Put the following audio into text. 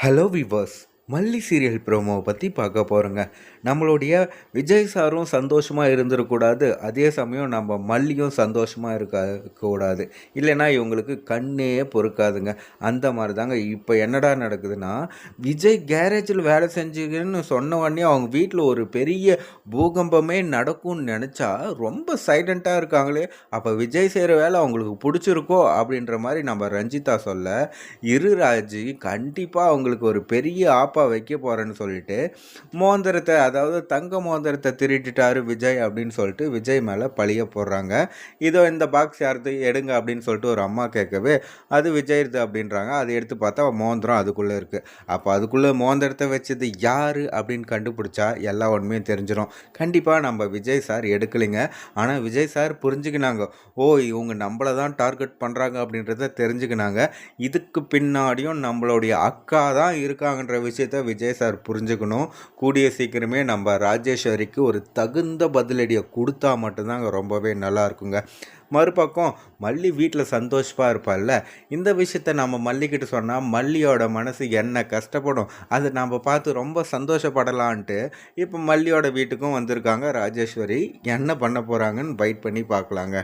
hello viewers Malli serial ப்ரோமோவை பற்றி பார்க்க போகிறோங்க நம்மளுடைய விஜய் சாரும் சந்தோஷமாக இருந்துடக்கூடாது அதே சமயம் நம்ம மல்லியும் சந்தோஷமாக இருக்க கூடாது இல்லைன்னா இவங்களுக்கு கண்ணே பொறுக்காதுங்க. அந்த மாதிரி தாங்க இப்போ என்னடா நடக்குதுன்னா விஜய் கேரேஜில் வேலை செஞ்சுங்கன்னு சொன்ன உடனே அவங்க வீட்டில் ஒரு பெரிய பூகம்பமே நடக்கும்னு நினச்சா ரொம்ப சைலண்ட்டாக இருக்காங்களே. அப்போ விஜய் செய்கிற வேலை அவங்களுக்கு பிடிச்சிருக்கோ அப்படின்ற மாதிரி நம்ம ரஞ்சிதா சொல்ல இரு ராஜி கண்டிப்பாக அவங்களுக்கு ஒரு பெரிய ஆப்ப வைக்க போகிறேன்னு சொல்லிட்டு மோந்திரத்தை அதாவது தங்க மோந்திரத்தை திருட்டிட்டாரு விஜய் அப்படின்னு சொல்லிட்டு விஜய் மேலே பழிய போடுறாங்க. இதோ இந்த பாக்ஸ் யாருது? எடுங்க அப்படின்னு சொல்லிட்டு ஒரு அம்மா கேட்கவே அது விஜய்து அப்படின்றாங்க. அதை எடுத்து பார்த்தா மோந்திரம் அதுக்குள்ளே இருக்குது அப்போ அதுக்குள்ளே மோந்திரத்தை வச்சது யார் அப்படின்னு கண்டுபிடிச்சா எல்லா உண்மையும் தெரிஞ்சிடும் கண்டிப்பாக நம்ம விஜய் சார் எடுக்கலைங்க. ஆனால் விஜய் சார் புரிஞ்சுக்கினாங்க. ஓ இவங்க நம்மளை தான் டார்கெட் பண்ணுறாங்க அப்படின்றத தெரிஞ்சுக்கினாங்க. இதுக்கு பின்னாடியும் நம்மளுடைய அக்கா தான் இருக்காங்கன்ற விஷயம் விஜய் சார் புரிஞ்சுக்கணும். கூடிய சீக்கிரமே நம்ம ராஜேஸ்வரிக்கு ஒரு தகுந்த பதிலடியை கொடுத்தா மட்டும்தாங்க ரொம்பவே நல்லா இருக்குங்க. மறுபக்கம் மல்லி வீட்டில் சந்தோஷமாக இருப்பாள்ல இந்த விஷயத்த நம்ம மல்லிக்கிட்ட சொன்னால் மல்லியோட மனசு என்ன கஷ்டப்படும் அதை நம்ம பார்த்து ரொம்ப சந்தோஷப்படலான்ட்டு இப்போ மல்லியோட வீட்டுக்கும் வந்திருக்காங்க ராஜேஸ்வரி. என்ன பண்ண போகிறாங்கன்னு வெயிட் பண்ணி பார்க்கலாங்க.